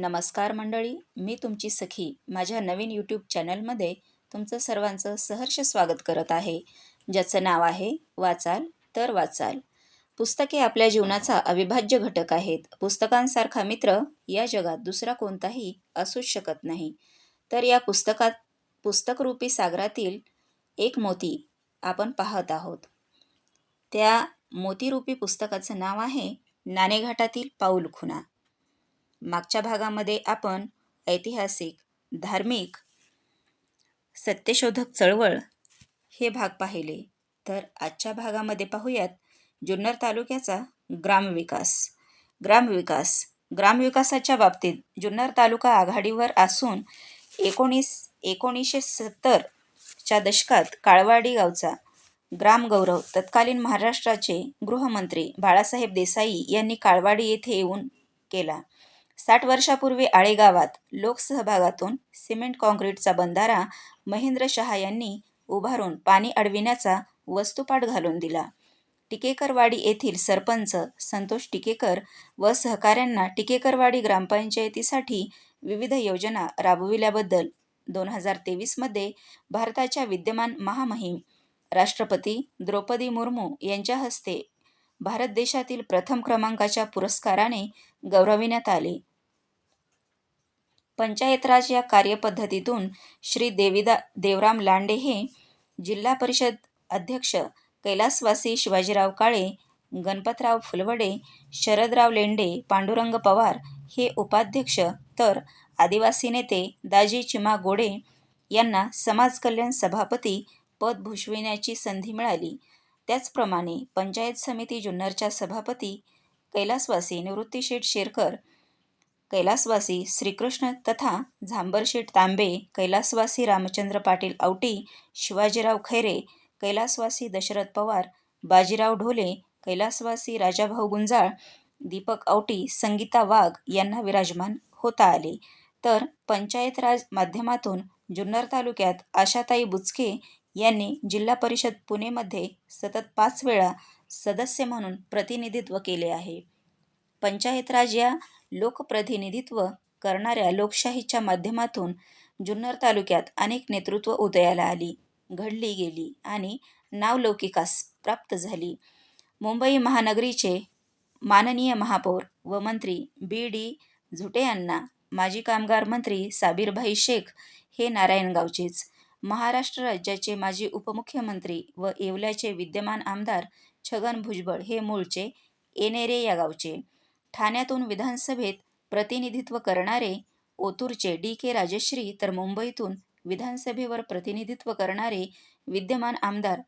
नमस्कार मंडळी मी तुमची सखी माझ्या नवीन यूट्यूब चॅनलमध्ये तुमचं सर्वांचं सहर्ष स्वागत करत आहे. ज्याचं नाव आहे वाचाल तर वाचाल. पुस्तके आपल्या जीवनाचा अविभाज्य घटक आहेत. पुस्तकांसारखा मित्र या जगात दुसरा कोणताही असूच शकत नाही. तर या पुस्तकात पुस्तकरूपी सागरातील एक मोती आपण पाहत आहोत. त्या मोतीरूपी पुस्तकाचं नाव आहे नाणेघाटातील पाऊल खुणा. मागच्या भागामध्ये आपण ऐतिहासिक धार्मिक सत्यशोधक चळवळ हे भाग पाहिले. तर आजच्या भागामध्ये पाहूयात जुन्नर तालुक्याचा ग्रामविकास ग्रामविकास ग्रामविकासाच्या बाबतीत जुन्नर तालुका आघाडीवर असून एकोणीस एकोणीसशे सत्तरच्या दशकात काळवाडी गावचा ग्रामगौरव तत्कालीन महाराष्ट्राचे गृहमंत्री बाळासाहेब देसाई यांनी काळवाडी येथे येऊन केला. साठ वर्षापूर्वी आळेगावात लोकसहभागातून सिमेंट काँक्रीटचा बंधारा महेंद्र शहा यांनी उभारून पाणी अडविण्याचा वस्तुपाठ घालून दिला. टिकेकरवाडी येथील सरपंच संतोष टिकेकर व सहकाऱ्यांना टिकेकरवाडी ग्रामपंचायतीसाठी विविध योजना राबविल्याबद्दल दोन हजार तेवीसमध्ये भारताच्या विद्यमान महामहिम राष्ट्रपती द्रौपदी मुर्मू यांच्या हस्ते भारत देशातील प्रथम क्रमांकाच्या पुरस्काराने गौरविण्यात आले. पंचायत राज या कार्यपद्धतीतून श्री देविदा देवराम लांडे हे जिल्हा परिषद अध्यक्ष कैलासवासी शिवाजीराव काळे गणपतराव फुलवडे शरदराव लेंडे पांडुरंग पवार हे उपाध्यक्ष तर आदिवासी नेते दाजी चिमा गोडे यांना समाज कल्याण सभापती पद भूषविण्याची संधी मिळाली. त्याचप्रमाणे पंचायत समिती जुन्नरच्या सभापती कैलासवासी निवृत्तीशेठ शेरकर कैलासवासी श्रीकृष्ण तथा झांबरशेठ तांबे कैलासवासी रामचंद्र पाटील आवटी शिवाजीराव खैरे कैलासवासी दशरथ पवार बाजीराव ढोले कैलासवासी राजाभाऊ गुंजाळ दीपक आवटी संगीता वाघ यांना विराजमान होता आले. तर पंचायत राज माध्यमातून जुन्नर तालुक्यात आशाताई बुचके यांनी जिल्हा परिषद पुणेमध्ये सतत पाच वेळा सदस्य म्हणून प्रतिनिधित्व केले आहे. पंचायत राज या लोकप्रतिनिधित्व करणाऱ्या लोकशाहीच्या माध्यमातून जुन्नर तालुक्यात अनेक नेतृत्व उदयाला आली घडली गेली आणि नावलौकिकास प्राप्त झाली. मुंबई महानगरीचे माननीय महापौर व मंत्री बी. डी. झुटे यांना माजी कामगार मंत्री साबीरभाई शेख हे नारायणगावचेच. महाराष्ट्र राज्याचे माजी उपमुख्यमंत्री व येवल्याचे विद्यमान आमदार छगन भुजबळ हे मूळचे एनेरे या गावचे. ठाण्यातून विधानसभेत प्रतिनिधित्व करणारे ओतूरचे डी के राजश्री तर मुंबईतून विधानसभेवर प्रतिनिधित्व करणारे विद्यमान आमदार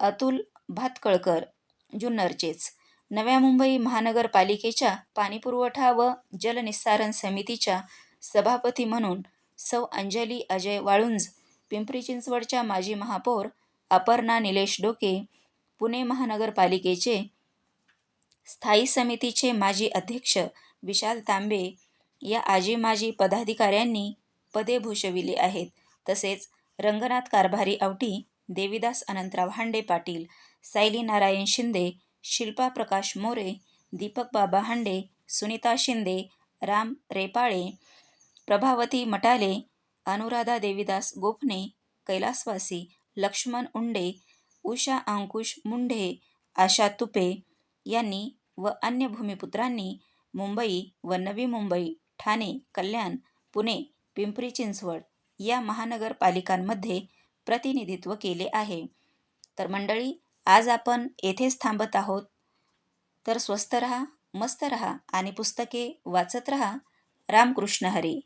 अतुल भातकळकर जुन्नरचेच. नव्या मुंबई महानगरपालिकेच्या पाणीपुरवठा व जलनिस्सारण समितीच्या सभापती म्हणून सौ अंजली अजय वाळुंज पिंपरी चिंचवडच्या माजी महापौर अपर्णा निलेश डोके पुणे महानगरपालिकेचे स्थायी समितीचे माजी अध्यक्ष विशाल तांबे या आजी माजी पदाधिकाऱ्यांनी पदे भूषविली आहेत. तसेच रंगनाथ कारभारी आवटी देविदास अनंतराव हांडे पाटील सायली नारायण शिंदे शिल्पा प्रकाश मोरे दीपक बाबा हांडे सुनीता शिंदे राम रेपाळे प्रभावती मटाले अनुराधा देविदास गोपने कैलासवासी लक्ष्मण उंडे उषा अंकुश मुंढे आशा तुपे यांनी व अन्य भूमिपुत्रांनी मुंबई व नवी मुंबई ठाणे कल्याण पुणे पिंपरी चिंचवड या महानगरपालिकांमध्ये प्रतिनिधित्व केले आहे. तर मंडळी आज आपण येथेच थांबत आहोत. तर स्वस्त रहा मस्त रहा आणि पुस्तके वाचत रहा. रामकृष्ण हरी.